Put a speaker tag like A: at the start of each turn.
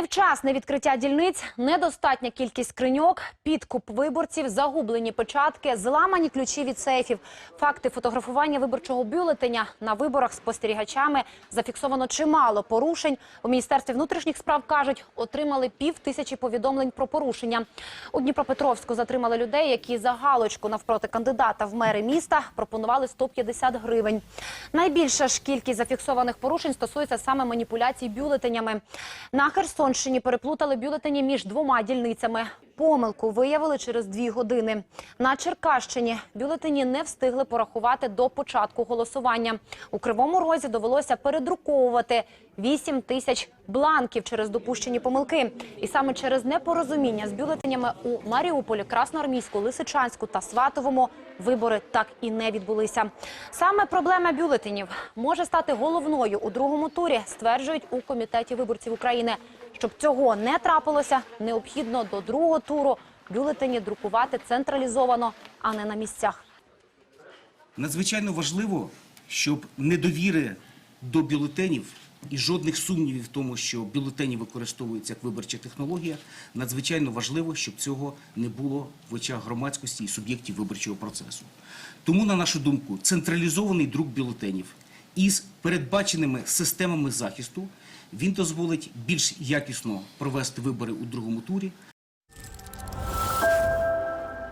A: Невчасне відкриття дільниць, недостатня кількість скриньок, підкуп виборців, загублені печатки, зламані ключі від сейфів. Факти фотографування виборчого бюлетеня на виборах спостерігачами зафіксовано чимало порушень. У міністерстві внутрішніх справ кажуть, отримали пів тисячі повідомлень про порушення. У Дніпропетровську затримали людей, які за галочку навпроти кандидата в мери міста пропонували 150 гривень. Найбільша ж кількість зафіксованих порушень стосується саме маніпуляцій бюлетенями. На Херсонщині переплутали бюлетені між двома дільницями. Помилку виявили через дві години. На Черкащині бюлетені не встигли порахувати до початку голосування. У Кривому Розі довелося передруковувати 8 тисяч бланків через допущені помилки. І саме через непорозуміння з бюлетенями у Маріуполі, Красноармійську, Лисичанську та Сватовому вибори так і не відбулися. Саме проблема бюлетенів може стати головною у другому турі, стверджують у комітеті виборців України. Щоб цього не трапилося, необхідно до другого туру бюлетені друкувати централізовано, а не на місцях.
B: Надзвичайно важливо, щоб недовіри до бюлетенів і жодних сумнівів в тому, що бюлетені використовуються як виборча технологія, надзвичайно важливо, щоб цього не було в очах громадськості і суб'єктів виборчого процесу. Тому, на нашу думку, централізований друк бюлетенів із передбаченими системами захисту він дозволить більш якісно провести вибори у другому турі,